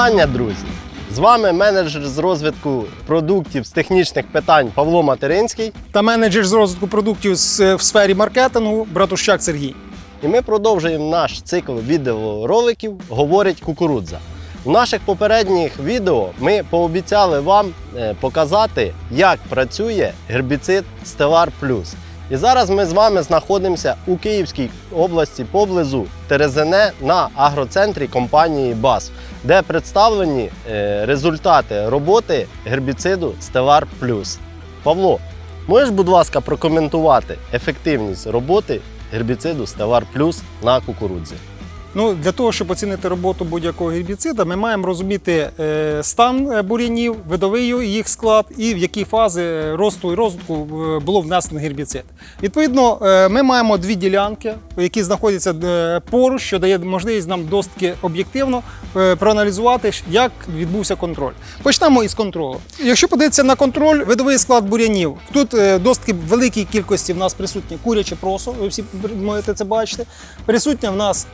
Вітання, друзі! З вами менеджер з розвитку продуктів з технічних питань Павло Материнський. та менеджер з розвитку продуктів в сфері маркетингу Братущак Сергій. І ми продовжуємо наш цикл відеороликів Говорить кукурудза. У наших попередніх відео ми пообіцяли вам е, показати, як працює гербіцид Stellar Plus. І зараз ми з вами знаходимося у Київській області поблизу Терезене на агроцентрі компанії БАС, де представлені е, результати роботи гербіциду Стевар Плюс. Павло, можеш, будь ласка, прокоментувати ефективність роботи гербіциду Стевар Плюс на кукурудзі? Ну, для того, щоб оцінити роботу будь-якого гербіцида, ми маємо розуміти е, стан е, бур'янів, видовий їх склад і в які фази е, росту і розвитку було внесено гербіцид. Відповідно, ми маємо дві ділянки, які знаходяться поруч, що дає можливість нам досить об'єктивно проаналізувати, як відбувся контроль. Почнемо із контролю. Якщо подивитися на контроль, видовий склад бур'янів, тут досить великій кількості в нас присутні куряче просо, ви всі можете це бачити. Присутня в нас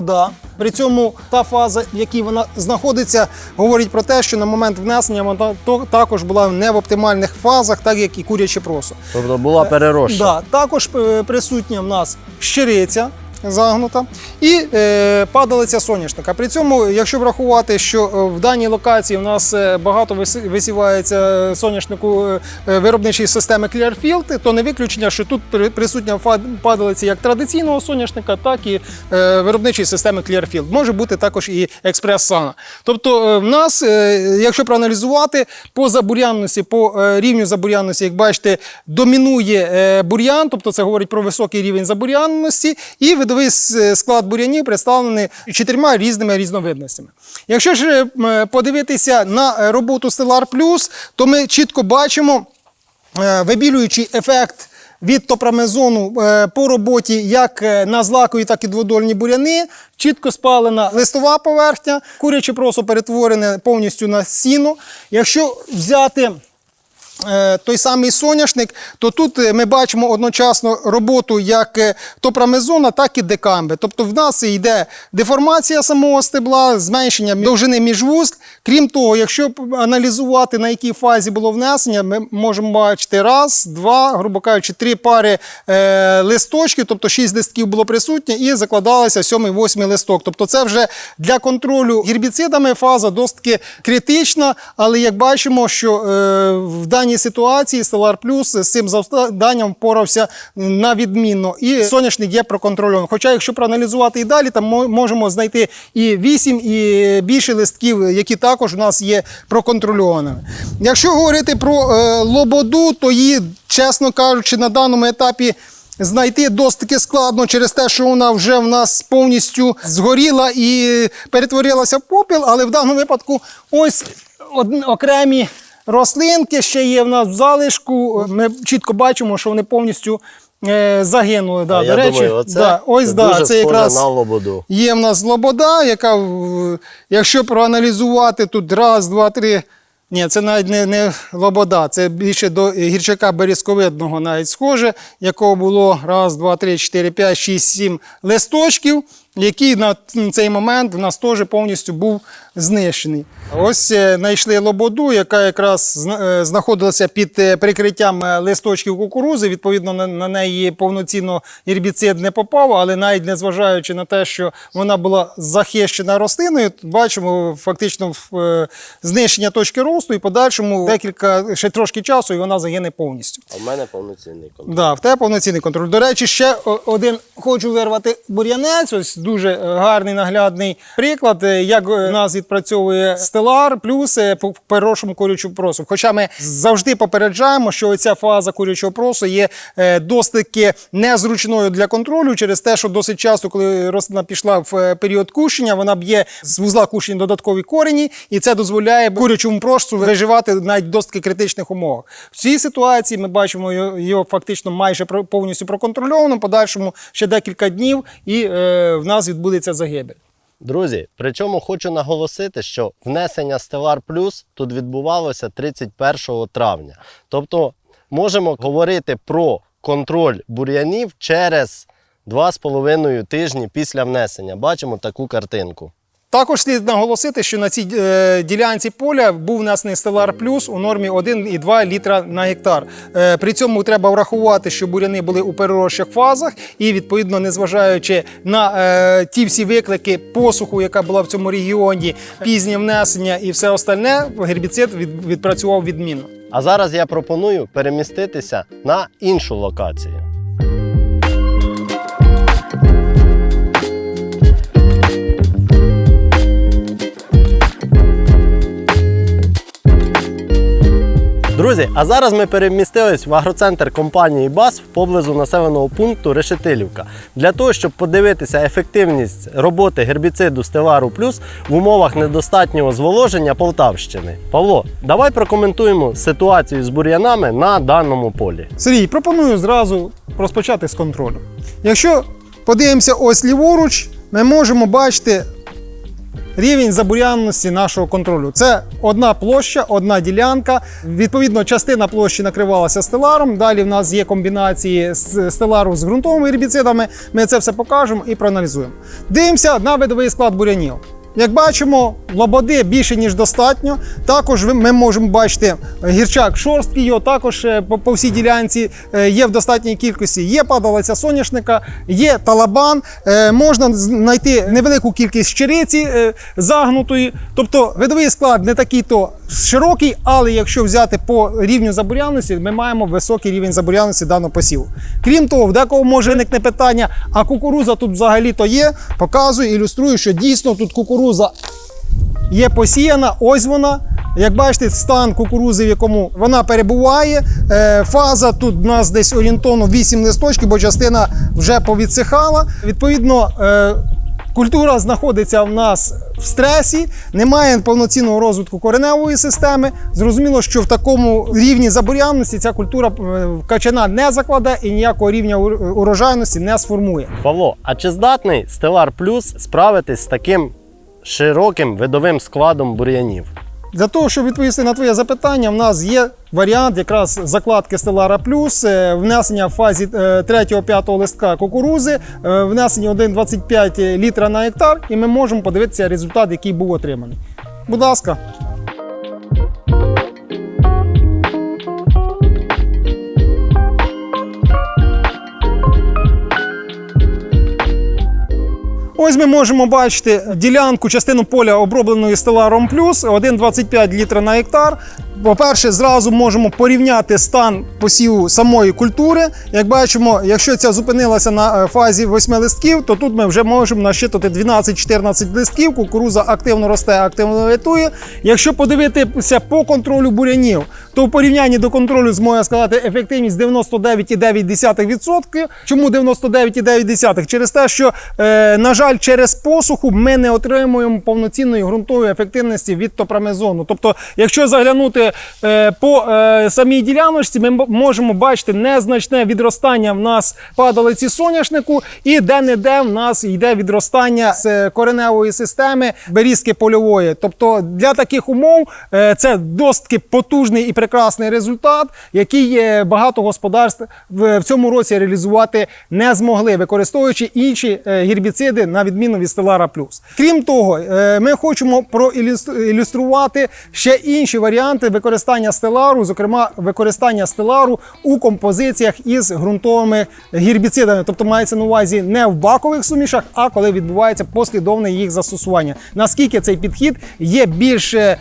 лобода. При цьому та фаза, в якій вона знаходиться, говорить про те, що на момент внесення вона також була не в оптимальних фазах, так як і куряче просо. Тобто була перерощена. Да, також е, присутня в нас щириця загнута і е, падалиця соняшника. При цьому, якщо врахувати, що е, в даній локації в нас е, багато висівається соняшнику е, виробничої системи Clearfield, то не виключення, що тут присутня падалиця як традиційного соняшника, так і е, виробничої системи Clearfield. Може бути також і експрес Сана. Тобто, в нас, е, якщо проаналізувати по забур'янності, по е, рівню забур'янності, як бачите, домінує е, бур'ян, тобто це говорить про високий рівень забур'янності, і видовий склад бур'янів представлений чотирма різними різновидностями. Якщо ж е, подивитися на е, роботу Stellar Plus, то ми чітко бачимо е, вибілюючий ефект. Від топрамезону е, по роботі як е, на злакові, так і дводольні буряни, чітко спалена листова поверхня, куряче просо перетворене повністю на сіно. Якщо взяти е, той самий соняшник, то тут е, ми бачимо одночасно роботу як е, топрамезона, так і декамби. Тобто в нас йде деформація самого стебла, зменшення довжини міжвузл. Крім того, якщо аналізувати, на якій фазі було внесення, ми можемо бачити раз, два, грубо кажучи, три пари е, листочків, тобто шість листків було присутнє, і закладалося сьомий, восьмий листок. Тобто це вже для контролю гербіцидами фаза досить критична, але як бачимо, що е, в даній ситуації Stellar Plus з цим завданням впорався на відмінно. І соняшник є проконтрольований. Хоча, якщо проаналізувати і далі, там мо- можемо знайти і 8, і більше листків, які також у нас є проконтрольованими. Якщо говорити про е, лободу, то її, чесно кажучи, на даному етапі. Знайти досить таки складно через те, що вона вже в нас повністю згоріла і перетворилася в попіл, але в даному випадку ось окремі рослинки ще є в нас в залишку. Ми чітко бачимо, що вони повністю е, загинули. Да, А до я речі, думаю, оце да, ось це да, дуже це якраз на лободу. Є в нас лобода, яка, якщо проаналізувати тут раз, два, три. Ні, це навіть не, не лобода, це більше до гірчака берізковидного навіть схоже, якого було раз, два, три, чотири, п'ять, шість, сім листочків, який на цей момент в нас теж повністю був знищений. Ось е, знайшли лободу, яка якраз е, знаходилася під е, прикриттям листочків кукурузи. Відповідно, на, неї повноцінно гербіцид не попав, але навіть незважаючи на те, що вона була захищена рослиною, бачимо фактично знищення точки росту і подальшому декілька ще трошки часу, і вона загине повністю. А в мене повноцінний контроль. Да, в тебе повноцінний контроль. До речі, ще один хочу вирвати бур'янець. Ось дуже е, гарний наглядний приклад, е, як е, нас відпрацьовує стелар, плюс по першому курячому просу. Хоча ми завжди попереджаємо, що ця фаза курячого просу є досить незручною для контролю через те, що досить часто, коли рослина пішла в період кущення, вона б'є з вузла кущення додаткові корені, і це дозволяє курячому просу виживати навіть в досить критичних умовах. В цій ситуації ми бачимо його, фактично майже повністю проконтрольовано. Подальшому ще декілька днів, і в нас відбудеться загибель. Друзі, причому хочу наголосити, що внесення Stellar Plus тут відбувалося 31 травня. Тобто можемо говорити про контроль бур'янів через 2,5 тижні після внесення. Бачимо таку картинку. Також слід наголосити, що на цій е, ділянці поля був внесений Stellar Plus у нормі 1,2 літра на гектар. Е, при цьому треба врахувати, що буряни були у переросших фазах, і відповідно, незважаючи на е, ті всі виклики посуху, яка була в цьому регіоні, пізнє внесення і все остальне, гербіцид відпрацював відмінно. А зараз я пропоную переміститися на іншу локацію. Друзі, а зараз ми перемістились в агроцентр компанії БАС поблизу населеного пункту Решетилівка для того, щоб подивитися ефективність роботи гербіциду Стелару Плюс в умовах недостатнього зволоження Полтавщини. Павло, давай прокоментуємо ситуацію з бур'янами на даному полі. Сергій, пропоную зразу розпочати з контролю. Якщо подивимося ось ліворуч, ми можемо бачити рівень забуряності нашого контролю. Це одна площа, одна ділянка. Відповідно, частина площі накривалася стеларом. Далі в нас є комбінації з стелару з ґрунтовими гербіцидами. Ми це все покажемо і проаналізуємо. Дивимося на видовий склад бурянів. Як бачимо, лободи більше ніж достатньо. Також ми можемо бачити гірчак шорсткий, його також е, по, всій ділянці е, є в достатній кількості. Є падалиця соняшника, є талабан. е, Можна знайти невелику кількість щириці е, загнутої. Тобто видовий склад не такий то широкий, але якщо взяти по рівню забурянності, ми маємо високий рівень забурянності даного посіву. Крім того, в декого може виникне питання, а кукуруза тут взагалі то є. Показую, ілюструю, що дійсно тут кукуруза є посіяна, ось вона. Як бачите, стан кукурузи, в якому вона перебуває. Е, Фаза тут у нас десь орієнтовно 8 листочків, бо частина вже повідсихала. Відповідно, е, культура знаходиться в нас в стресі, немає повноцінного розвитку кореневої системи. Зрозуміло, що в такому рівні забурянності ця культура е, качана не закладе і ніякого рівня урожайності не сформує. Павло, а чи здатний Stellar Plus справитись з таким широким видовим складом бур'янів? Для того, щоб відповісти на твоє запитання, в нас є варіант якраз закладки Stellara Plus, е, внесення в фазі 3-5 листка кукурузи, е, внесення 1,25 літра на гектар, і ми можемо подивитися результат, який був отриманий. Будь ласка. Ось ми можемо бачити ділянку, частину поля обробленої стеларом плюс 1,25 літра на гектар. По-перше, зразу можемо порівняти стан посіву самої культури. Як бачимо, якщо ця зупинилася на е, фазі 8 листків, то тут ми вже можемо насчитати 12-14 листків. Кукуруза активно росте, активно витує. Якщо подивитися по контролю бурянів, то в порівнянні до контролю зможе сказати ефективність 99,9%. Чому 99,9%? Через те, що, е, на жаль, через посуху ми не отримуємо повноцінної ґрунтової ефективності від топрамезону. Тобто, якщо заглянути е, по е, самій діляночці, ми можемо бачити незначне відростання в нас падалиці соняшнику, і де-не-де в нас йде відростання з кореневої системи берізки польової. Тобто для таких умов е, це досить потужний і прекрасний результат, який багато господарств в цьому році реалізувати не змогли, використовуючи інші гербіциди на відміну від Stellara Plus. Крім того, ми хочемо проілюструвати ще інші варіанти використання стелару, зокрема використання стелару у композиціях із ґрунтовими гербіцидами. Тобто мається на увазі не в бакових сумішах, а коли відбувається послідовне їх застосування. Наскільки цей підхід є більш е,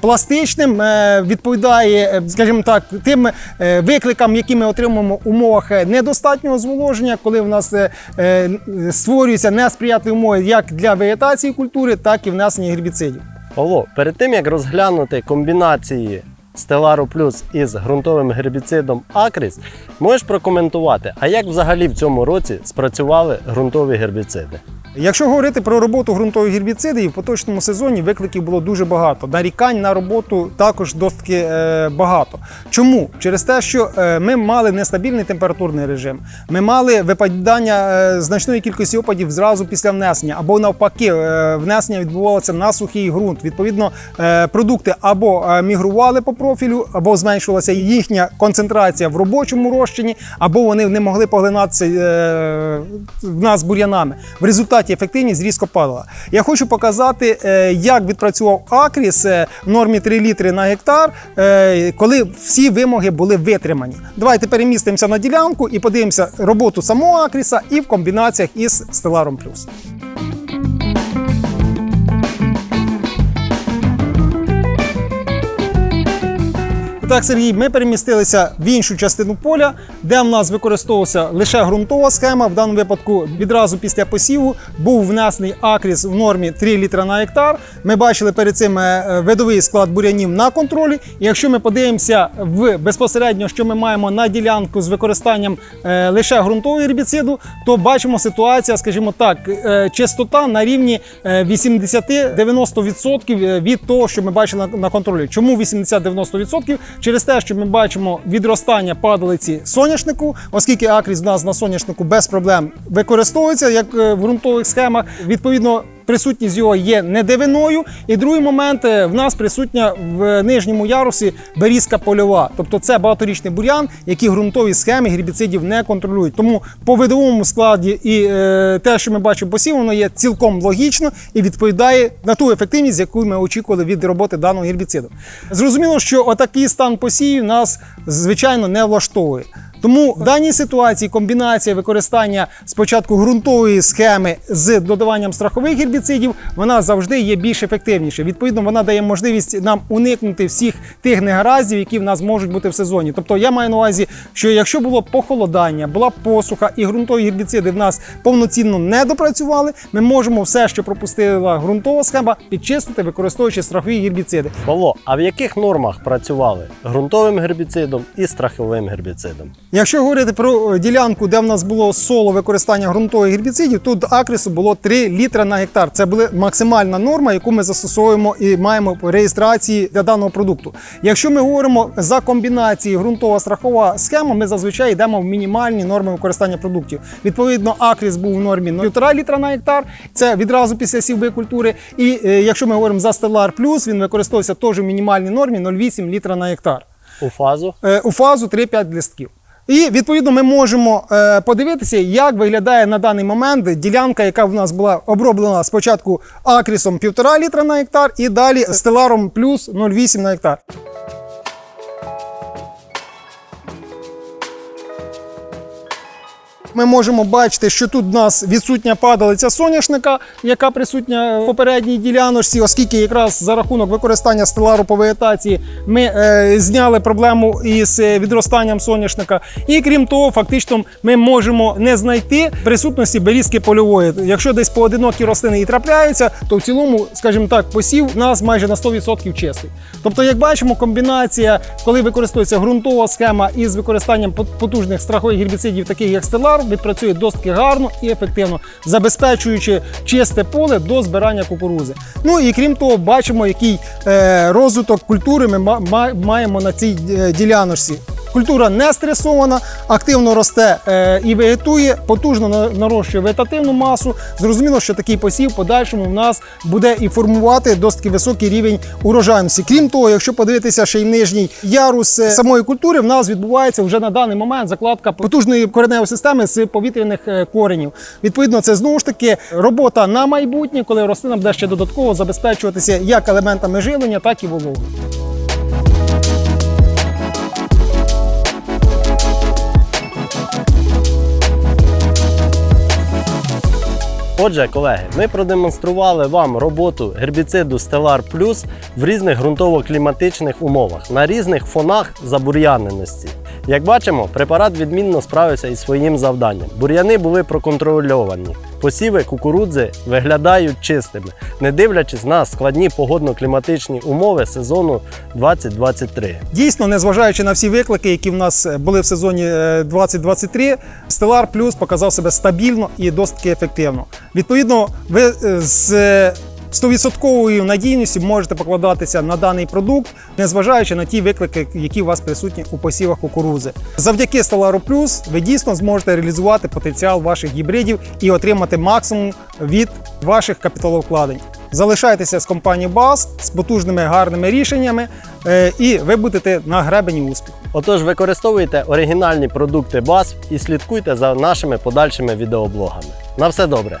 пластичним, е, відповідає, е, скажімо так, тим е, викликам, які ми отримуємо в умовах е, недостатнього зволоження, коли в нас е, е, створюються несприятливі умови як для вегетації культури, так і внесення гербіцидів. Павло, перед тим як розглянути комбінації Stellaro Plus із ґрунтовим гербіцидом Акріс, можеш прокоментувати, а як взагалі в цьому році спрацювали ґрунтові гербіциди? Якщо говорити про роботу ґрунтових гербіцидів, в поточному сезоні викликів було дуже багато. Нарікань на роботу також досить е, багато. Чому? Через те, що е, ми мали нестабільний температурний режим, ми мали випадання е, значної кількості опадів зразу після внесення, або навпаки, внесення відбувалося на сухий ґрунт. Відповідно, продукти або мігрували по профілю, або зменшувалася їхня концентрація в робочому розчині, або вони не могли поглинатися в нас бур'янами. В результаті результаті ефективність різко падала. Я хочу показати, е, як відпрацював Акріс е, в нормі 3 літри на гектар, е, коли всі вимоги були витримані. Давайте перемістимося на ділянку і подивимося роботу самого Акріса і в комбінаціях із Стеларом Plus. Так, Сергій, ми перемістилися в іншу частину поля, де в нас використовувалася лише ґрунтова схема. В даному випадку відразу після посіву був внесений акріс в нормі 3 літра на гектар. Ми бачили перед цим е, видовий склад бурянів на контролі. І якщо ми подивимося в безпосередньо, що ми маємо на ділянку з використанням е, лише ґрунтового гербіциду, то бачимо ситуація, скажімо так, е, чистота на рівні е, 80-90% від того, що ми бачили на контролі. Чому 80-90%? Через те, що ми бачимо відростання падалиці соняшнику, оскільки акріс в нас на соняшнику без проблем використовується як е, в ґрунтових схемах. Відповідно. Присутність його є не дивиною. І другий момент е, в нас присутня в нижньому ярусі берізка польова. Тобто це багаторічний бур'ян, які ґрунтові схеми гербіцидів не контролюють. Тому по видовому складі і е, те, що ми бачимо посів, воно є цілком логічно і відповідає на ту ефективність, яку ми очікували від роботи даного гербіциду. Зрозуміло, що отакий стан посівів нас звичайно не влаштовує. Тому в даній ситуації комбінація використання спочатку ґрунтової схеми з додаванням страхових гербіцидів вона завжди є більш ефективніше. Відповідно, вона дає можливість нам уникнути всіх тих негараздів, які в нас можуть бути в сезоні. Тобто я маю на увазі, що якщо було похолодання, була посуха і ґрунтові гербіциди в нас повноцінно не допрацювали, ми можемо все, що пропустила ґрунтова схема, підчистити, використовуючи страхові гербіциди. Павло, а в яких нормах працювали ґрунтовим гербіцидом і страховим гербіцидом? Якщо говорити про е, ділянку, де в нас було соло використання ґрунтових гербіцидів, тут акрису було 3 літра на гектар. Це була максимальна норма, яку ми застосовуємо і маємо по реєстрації для даного продукту. Якщо ми говоримо за комбінації ґрунтова страхова схема, ми зазвичай йдемо в мінімальні норми використання продуктів. Відповідно, акріс був в нормі 1,5 літра на гектар. Це відразу після сівби культури. І е, якщо ми говоримо за Stellar Plus, він використовується теж в мінімальній нормі 0,8 літра на гектар У фазу? е, у фазу 3-5 листків. І відповідно ми можемо е, подивитися, як виглядає на даний момент ділянка, яка в нас була оброблена спочатку акрісом 1,5 літра на гектар і далі стеларом плюс 0,8 на гектар. Ми можемо бачити, що тут в нас відсутня падалиця соняшника, яка присутня в попередній діляночці, оскільки якраз за рахунок використання стелару по вегетації ми е, зняли проблему із е, відростанням соняшника. І крім того, фактично ми можемо не знайти присутності берізки польової. Якщо десь поодинокі рослини і трапляються, то в цілому, скажімо так, посів у нас майже на 100% чистий. Тобто, як бачимо, комбінація, коли використовується ґрунтова схема із використанням пот- потужних страхових гербіцидів, таких як стелар, відпрацює досить гарно і ефективно, забезпечуючи чисте поле до збирання кукурузи. Ну і крім того, бачимо, який е, розвиток культури ми ма- ма- маємо на цій е, діляночці. Культура не стресована, активно росте е, і вегетує, потужно на- нарощує вегетативну масу. Зрозуміло, що такий посів подальшому в нас буде і формувати досить високий рівень урожайності. Крім того, якщо подивитися ще й нижній ярус е, самої культури, в нас відбувається вже на даний момент закладка потужної кореневої системи з повітряних е, коренів. Відповідно, це знову ж таки робота на майбутнє, коли рослина буде ще додатково забезпечуватися як елементами живлення, так і вологою. Отже, колеги, ми продемонстрували вам роботу гербіциду Stellar Plus в різних ґрунтово-кліматичних умовах на різних фонах забур'яненості. Як бачимо, препарат відмінно справився із своїм завданням. Бур'яни були проконтрольовані. Посіви кукурудзи виглядають чистими, не дивлячись на складні погодно-кліматичні умови сезону 2023. Дійсно, незважаючи на всі виклики, які в нас були в сезоні е, 2023, Stellar Plus показав себе стабільно і досить ефективно. Відповідно, ви е, з е, 100% надійністю можете покладатися на даний продукт, незважаючи на ті виклики, які у вас присутні у посівах кукурудзи. Завдяки Stellar Plus ви дійсно зможете реалізувати потенціал ваших гібридів і отримати максимум від ваших капіталовкладень. Залишайтеся з компанією BAS з потужними гарними рішеннями, е, і ви будете на гребені успіху. Отож, використовуйте оригінальні продукти BASF і слідкуйте за нашими подальшими відеоблогами. На все добре!